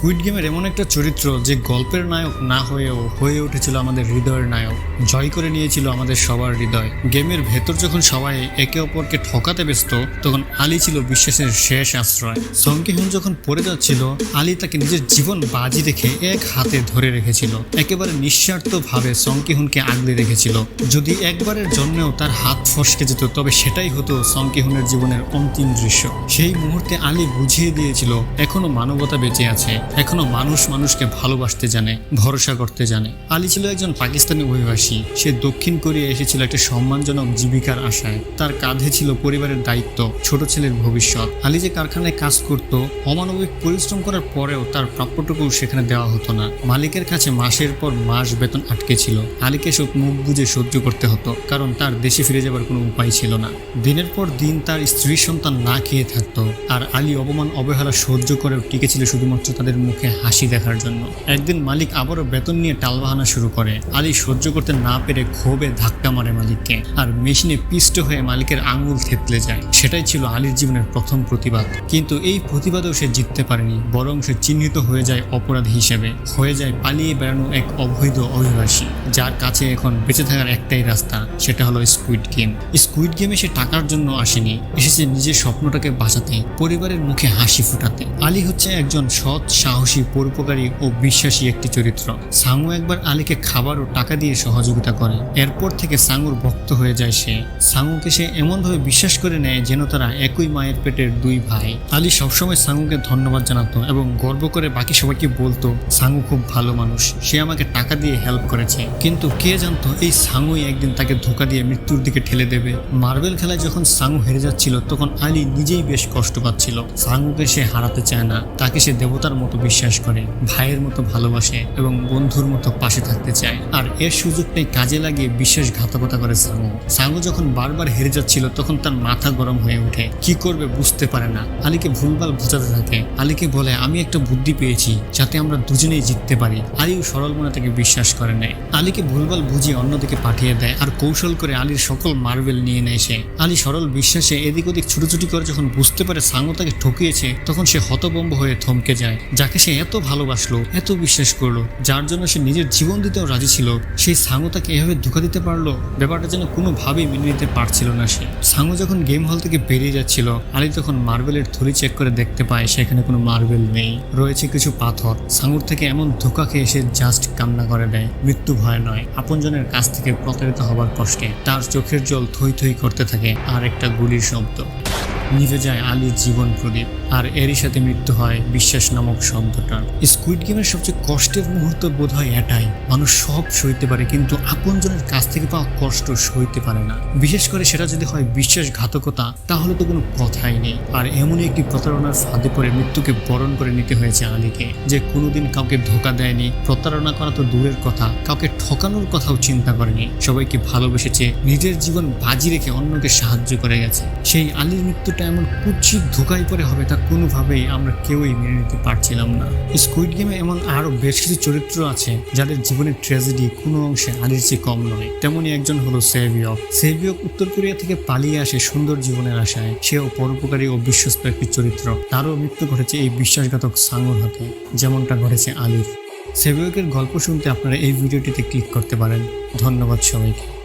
Squid গেমের এমন একটা চরিত্র যে গল্পের নায়ক না হয়েও হয়ে উঠেছিল আমাদের হৃদয়ের নায়ক, জয় করে নিয়েছিল আমাদের সবার হৃদয়। গেমের ভেতর যখন সবাই একে অপরকে ঠকাতে ব্যস্ত, তখন আলী ছিল বিশ্বাসের শেষ আশ্রয়। সঙ্কিহুন যখন পড়ে যাচ্ছিল, আলী তাকে নিজের জীবন বাজি রেখে এক হাতে ধরে রেখেছিল। একেবারে নিঃস্বার্থভাবে সঙ্কিহুনকে আগলে রেখেছিল। যদি একবারের জন্যও তার হাত ফসকে যেত, তবে সেটাই হতো সঙ্কিহুনের জীবনের অন্তিম দৃশ্য। সেই মুহূর্তে আলী বুঝিয়ে দিয়েছিল, এখনও মানবতা বেঁচে আছে। এখনও মানুষ মানুষকে ভালোবাসতে জানে, ভরসা করতে জানে। আলী ছিল একজন পাকিস্তানি অভিবাসী। সে দক্ষিণ কোরিয়া এসেছিল একটা সম্মানজনক জীবিকার আশায়। তার কাঁধে ছিল পরিবারের দায়িত্ব, ছোট ছেলের ভবিষ্যৎ। আলী যে কারখানায় কাজ করত, অমানবিক পরিশ্রম করার পরেও তার প্রাপ্যটুকু সেখানে দেওয়া হতো না। মালিকের কাছে মাসের পর মাস বেতন আটকে ছিল। আলীকে সব মুখ বুঝে সহ্য করতে হতো, কারণ তার দেশে ফিরে যাবার কোনো উপায় ছিল না। দিনের পর দিন তার স্ত্রী সন্তান না খেয়ে থাকতো, আর আলী অপমান, অবহেলা সহ্য করেও টিকেছিল শুধুমাত্র তাদের মুখে হাসি দেখার জন্য। একদিন মালিক আবারও বেতন নিয়ে টালবাহানা শুরু করে। আলী সহ্য করতে না পেরে ক্ষোভে ধাক্কা মারে মালিককে। আর মেশিনে পিষ্ট হয়ে মালিকের আঙুল থেতলে যায়। সেটাই ছিল আলীর জীবনের প্রথম প্রতিবাদ। কিন্তু এই প্রতিবাদেও সে জিততে পারেনি। বরং সে চিহ্নিত হয়ে যায় অপরাধী হিসেবে। হয়ে যায় পালিয়ে বেড়ানো এক অবৈধ অভিবাসী। যার কাছে এখন বেঁচে থাকার একটাই রাস্তা, সেটা হলো স্কুইড গেম স্কুইড গেমে সে টাকার জন্য আসেনি। এসেছে নিজের স্বপ্নটাকে বাঁচাতে, পরিবারের মুখে হাসি ফোটাতে। আলী হচ্ছে একজন সৎ সাহসী, পরোপকারী ও বিশ্বাসী একটি চরিত্র। সাঙ্গু একবার আলীকে খাবার ও টাকা দিয়ে সহযোগিতা করে। এরপর থেকে সাঙ্গুর ভক্ত হয়ে যায় সে। সাঙ্গুকে সে এমনভাবে বিশ্বাস করে নেয় যেন তারা একই মায়ের পেটের দুই ভাই। আলী সবসময় সাঙ্গুকে ধন্যবাদ জানাতো এবং গর্ব করে বাকি সবাইকে বলতো, সাঙ্গু খুব ভালো মানুষ। সে আমাকে টাকা দিয়ে হেল্প করেছে। কিন্তু কে জানতো, এই সাঙ্গুই একদিন তাকে ধোকা দিয়ে মৃত্যুর দিকে ঠেলে দেবে। মার্বেল খেলায় যখন সাঙ্গু হেরে যাচ্ছিল, তখন আলী নিজেই বেশ কষ্ট পাচ্ছিল। সাঙ্গুকে সে হারাতে চায় না। তাকে সে দেবতার মতো বিশ্বাস করে, ভাইয়ের মতো ভালোবাসে এবং বন্ধুর মতো পাশে থাকতে চায়। আর এর সুযোগটাই কাজে লাগিয়ে বিশ্বাসঘাতকতা করে সাঙ্গু সাঙ্গু যখন বারবার হেরে যাচ্ছিল, তখন তার মাথা গরম হয়ে ওঠে। কি করবে বুঝতে পারে না। আলীকে ভুলভাল বোঝাতে থাকে। আলীকে বলে, আমি একটা বুদ্ধি পেয়েছি যাতে আমরা দুজনেই জিততে পারি। আলীও সরল মনে তাকে বিশ্বাস করে নেয়। আলীকে ভুলভাল বুঝিয়ে অন্যদিকে পাঠিয়ে দেয় আর কৌশল করে আলীর সকল মার্বেল নিয়ে নেয় সে। আলী সরল বিশ্বাসে এদিক ওদিক ছুটোছুটি করে যখন বুঝতে পারে সাঙ্গু তাকে ঠকিয়েছে, তখন সে হতবম্ব হয়ে থমকে যায়। যাকে সে এত ভালোবাসলো, এত বিশ্বাস করল, যার জন্য সে নিজের জীবন দিতেও রাজি ছিল, সেই সাঙ্গু তাকে এভাবে ধোকা দিতে পারল? ব্যাপারটা যেন কোনোভাবেই মেনে নিতে পারছিল না সে। সাঙ্গু যখন গেম হল থেকে বেরিয়ে যাচ্ছিল, আলী তখন মার্বেলের থলি চেক করে দেখতে পায়, সেখানে কোনো মার্বেল নেই। রয়েছে কিছু পাথর। সাঙ্গুর থেকে এমন ধোকা খেয়ে সে জাস্ট কান্না করে দেয়। মৃত্যু ভয় নয়। আপনজনের কাছ থেকে প্রতারিত হবার কষ্টে তার চোখের জল থই থই করতে থাকে, আর একটা গুলির শব্দ। নিভে যায় আলীর জীবন প্রদীপ, আর এরই সাথে মৃত্যু হয় বিশ্বাস নামক শব্দটার। স্কুইড গেমের সবচেয়ে কষ্টের মুহূর্ত বোধ হয় এটাই। মানুষ সব সইতে পারে, কিন্তু আপনজনের কাছ থেকে পাওয়া কষ্ট সইতে পারে না। বিশেষ করে সেটা যদি হয় বিশ্বাসঘাতকতা, তাহলে তো কোনো কথাই নেই। আর এমনই একটি প্রতারণার ফাঁদে পড়ে মৃত্যুকে বরণ করে নিতে হয়েছে আলীকে, যে কোনোদিন কাউকে ধোকা দেয়নি। প্রতারণা করা তো দূরের কথা, কাউকে ঠকানোর কথাও চিন্তা করেনি। সবাইকে ভালোবেসেছে, নিজের জীবন বাজি রেখে অন্যকে সাহায্য করে গেছে। সেই আলীর মৃত্যুটা এমন কুৎসিত ধোকাই পরে হবে তা কোনোভাবেই আমরা কেউই মেনে নিতে পারছিলাম না। স্কুইড গেমে এমন আরও বেশ কিছু চরিত্র আছে যাদের জীবনের ট্র্যাজেডি কোনো অংশে আলীর চেয়ে কম নয়। তেমনই একজন হলো সেভিয়ক সেভিয়ক উত্তর কোরিয়া থেকে পালিয়ে আসে সুন্দর জীবনের আশায়। সেও পরোপকারী ও বিশ্বস্ত একটি চরিত্র। তারও মৃত্যু ঘটেছে এই বিশ্বাসঘাতক সাঙ্গর হাতে। যেমনটা ঘটেছে আলিফ সেভিয়কের গল্প শুনতে আপনারা এই ভিডিওটিতে ক্লিক করতে পারেন। ধন্যবাদ সবাইকে।